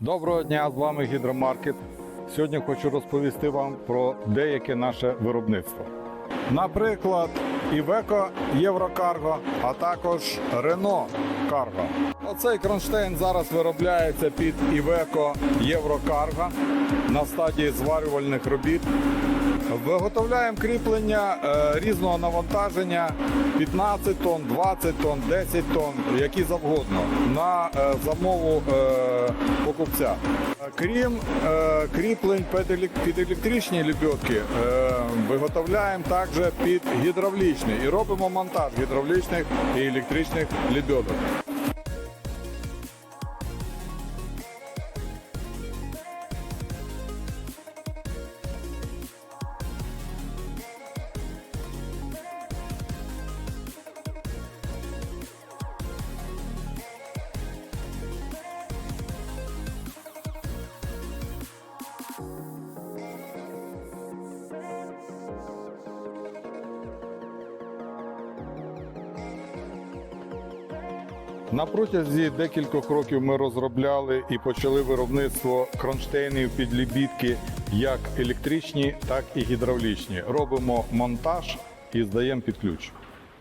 Доброго дня, з вами Гідромаркет. Сьогодні хочу розповісти вам про деяке наше виробництво. Наприклад, Iveco Єврокарго, а також Renault Cargo. Оцей кронштейн зараз виробляється під Iveco Єврокарго на стадії зварювальних робіт. Виготовляємо кріплення е, різного навантаження 15 тонн, 20 тонн, 10 тонн, які завгодно на е, замову е, покупця. Крім кріплень під електричні лебедки, е, виготовляємо також під гідравлічний і робимо монтаж гідравлічних і електричних лебедок. На протязі декількох років ми розробляли і почали виробництво кронштейнів під лібідки як електричні, так і гідравлічні. Робимо монтаж і здаємо під ключ.